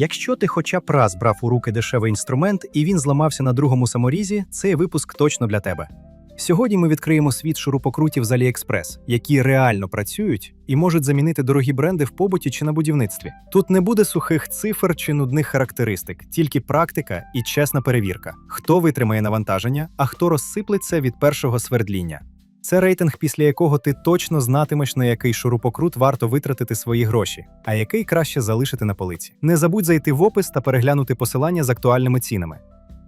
Якщо ти хоча б раз брав у руки дешевий інструмент і він зламався на другому саморізі, цей випуск точно для тебе. Сьогодні ми відкриємо світ шурупокрутів з AliExpress, які реально працюють і можуть замінити дорогі бренди в побуті чи на будівництві. Тут не буде сухих цифр чи нудних характеристик, тільки практика і чесна перевірка, хто витримає навантаження, а хто розсиплеться від першого свердління. Це рейтинг, після якого ти точно знатимеш, на який шурупокрут варто витратити свої гроші, а який краще залишити на полиці. Не забудь зайти в опис та переглянути посилання з актуальними цінами.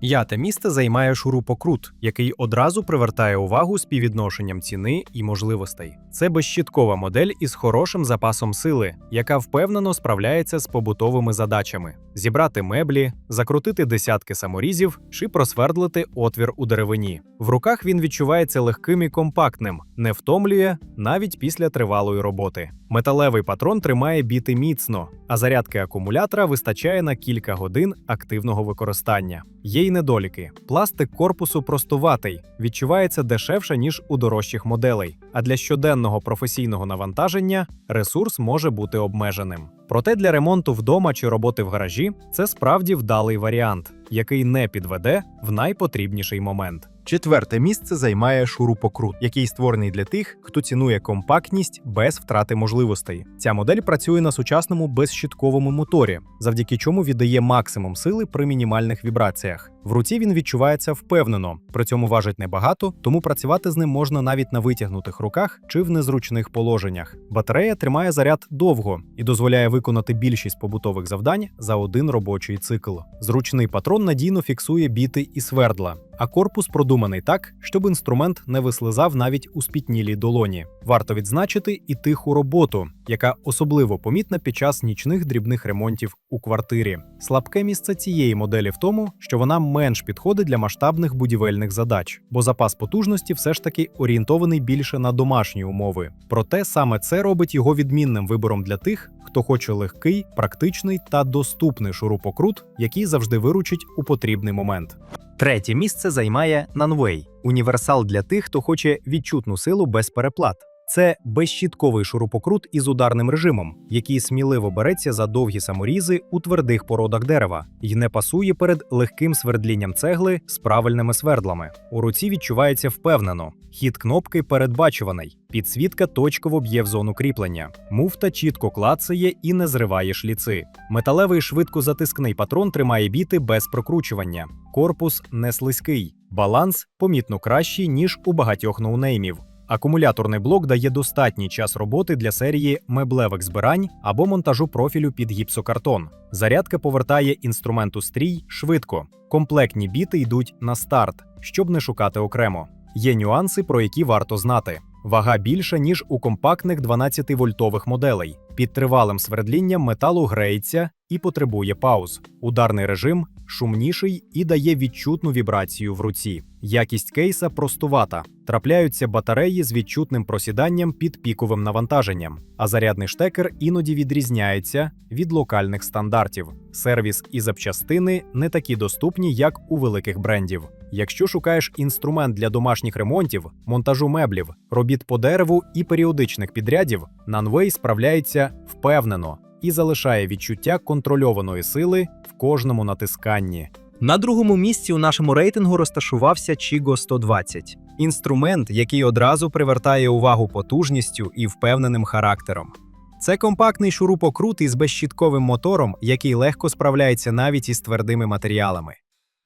Яте місце займає шурупокрут, який одразу привертає увагу співвідношенням ціни і можливостей. Це безщіткова модель із хорошим запасом сили, яка впевнено справляється з побутовими задачами: зібрати меблі, закрутити десятки саморізів чи просвердлити отвір у деревині. В руках він відчувається легким і компактним, не втомлює навіть після тривалої роботи. Металевий патрон тримає біти міцно, а зарядки акумулятора вистачає на кілька годин активного використання. Є й недоліки. Пластик корпусу простуватий, відчувається дешевше, ніж у дорожчих моделей. А для щоденного професійного навантаження ресурс може бути обмеженим. Проте для ремонту вдома чи роботи в гаражі це справді вдалий варіант, який не підведе в найпотрібніший момент. Четверте місце займає шурупокрут, який створений для тих, хто цінує компактність без втрати можливостей. Ця модель працює на сучасному безщитковому моторі, завдяки чому віддає максимум сили при мінімальних вібраціях. В руці він відчувається впевнено, при цьому важить небагато, тому працювати з ним можна навіть на витягнутих руках чи в незручних положеннях. Батарея тримає заряд довго і дозволяє виконати більшість побутових завдань за один робочий цикл. Зручний патрон надійно фіксує біти і свердла, а корпус продуманий так, щоб інструмент не вислизав навіть у спітнілій долоні. Варто відзначити і тиху роботу, яка особливо помітна під час нічних дрібних ремонтів у квартирі. Слабке місце цієї моделі в тому, що вона менш підходить для масштабних будівельних задач, бо запас потужності все ж таки орієнтований більше на домашні умови. Проте саме це робить його відмінним вибором для тих, хто хоче легкий, практичний та доступний шурупокрут, який завжди виручить у потрібний момент. Третє місце займає Nanway – універсал для тих, хто хоче відчутну силу без переплат. Це безщітковий шурупокрут із ударним режимом, який сміливо береться за довгі саморізи у твердих породах дерева і не пасує перед легким свердлінням цегли з правильними свердлами. У руці відчувається впевнено. Хід кнопки передбачуваний. Підсвітка точково б'є в зону кріплення. Муфта чітко клацає і не зриває шліци. Металевий швидкозатискний патрон тримає біти без прокручування. Корпус не слизький. Баланс помітно кращий, ніж у багатьох ноунеймів. Акумуляторний блок дає достатній час роботи для серії меблевих збирань або монтажу профілю під гіпсокартон. Зарядка повертає інструмент у стрій швидко. Комплектні біти йдуть на старт, щоб не шукати окремо. Є нюанси, про які варто знати. Вага більша, ніж у компактних 12-вольтових моделей. Під тривалим свердлінням металу греється і потребує пауз. Ударний режим шумніший і дає відчутну вібрацію в руці. Якість кейса простувата. Трапляються батареї з відчутним просіданням під піковим навантаженням, а зарядний штекер іноді відрізняється від локальних стандартів. Сервіс і запчастини не такі доступні, як у великих брендів. Якщо шукаєш інструмент для домашніх ремонтів, монтажу меблів, робіт по дереву і періодичних підрядів, Nanway справляється впевнено і залишає відчуття контрольованої сили в кожному натисканні. На другому місці у нашому рейтингу розташувався Chigo 120 – інструмент, який одразу привертає увагу потужністю і впевненим характером. Це компактний шурупокрут із безщітковим мотором, який легко справляється навіть із твердими матеріалами.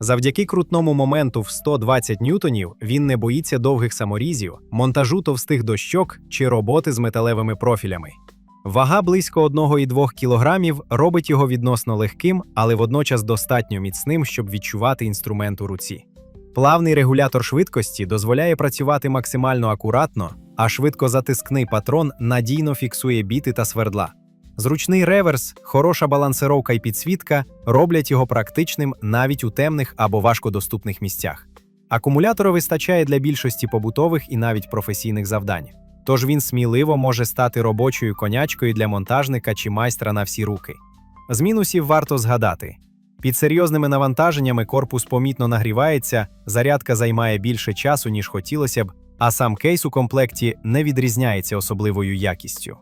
Завдяки крутному моменту в 120 ньютонів він не боїться довгих саморізів, монтажу товстих дощок чи роботи з металевими профілями. Вага близько 1,2 кг робить його відносно легким, але водночас достатньо міцним, щоб відчувати інструмент у руці. Плавний регулятор швидкості дозволяє працювати максимально акуратно, а швидкозатискний патрон надійно фіксує біти та свердла. Зручний реверс, хороша балансировка і підсвітка роблять його практичним навіть у темних або важкодоступних місцях. Акумулятора вистачає для більшості побутових і навіть професійних завдань. Тож він сміливо може стати робочою конячкою для монтажника чи майстра на всі руки. З мінусів варто згадати: під серйозними навантаженнями корпус помітно нагрівається, зарядка займає більше часу, ніж хотілося б, а сам кейс у комплекті не відрізняється особливою якістю.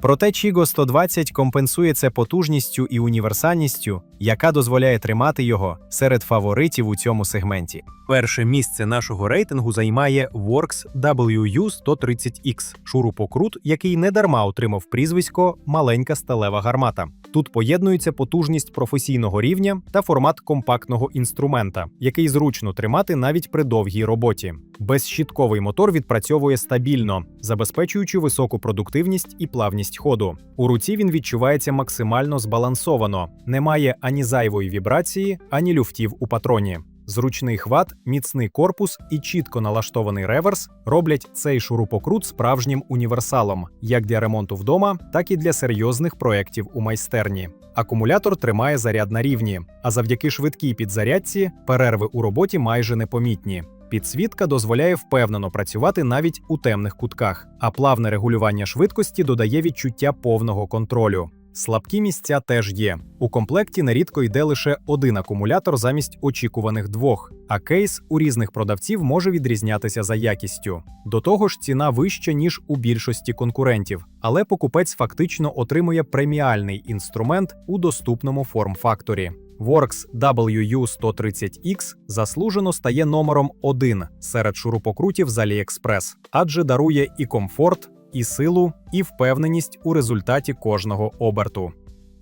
Проте Chigo 120 компенсує це потужністю і універсальністю, яка дозволяє тримати його серед фаворитів у цьому сегменті. Перше місце нашого рейтингу займає Works WU130X – шурупокрут, який недарма отримав прізвисько Маленька сталева гармата. Тут поєднується потужність професійного рівня та формат компактного інструмента, який зручно тримати навіть при довгій роботі. Безщітковий мотор відпрацьовує стабільно, забезпечуючи високу продуктивність і плавність ходу. У руці він відчувається максимально збалансовано, немає ані зайвої вібрації, ані люфтів у патроні. Зручний хват, міцний корпус і чітко налаштований реверс роблять цей шурупокрут справжнім універсалом як для ремонту вдома, так і для серйозних проєктів у майстерні. Акумулятор тримає заряд на рівні, а завдяки швидкій підзарядці перерви у роботі майже непомітні. Підсвітка дозволяє впевнено працювати навіть у темних кутках, а плавне регулювання швидкості додає відчуття повного контролю. Слабкі місця теж є. У комплекті нерідко йде лише один акумулятор замість очікуваних двох, а кейс у різних продавців може відрізнятися за якістю. До того ж, ціна вища, ніж у більшості конкурентів, але покупець фактично отримує преміальний інструмент у доступному форм-факторі. Works WU130X заслужено стає номером один серед шурупокрутів з AliExpress, адже дарує і комфорт, і силу, і впевненість у результаті кожного оберту.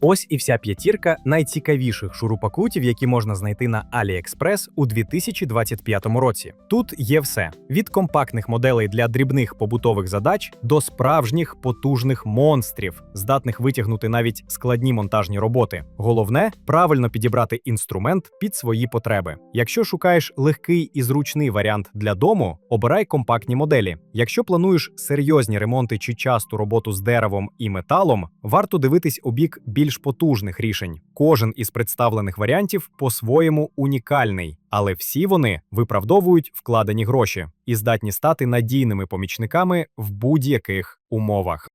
Ось і вся п'ятірка найцікавіших шурупокрутів, які можна знайти на AliExpress у 2025 році. Тут є все: від компактних моделей для дрібних побутових задач до справжніх потужних монстрів, здатних витягнути навіть складні монтажні роботи. Головне правильно підібрати інструмент під свої потреби. Якщо шукаєш легкий і зручний варіант для дому, обирай компактні моделі. Якщо плануєш серйозні ремонти чи часту роботу з деревом і металом, варто дивитись у бік більш потужних рішень. Кожен із представлених варіантів по-своєму унікальний, але всі вони виправдовують вкладені гроші і здатні стати надійними помічниками в будь-яких умовах.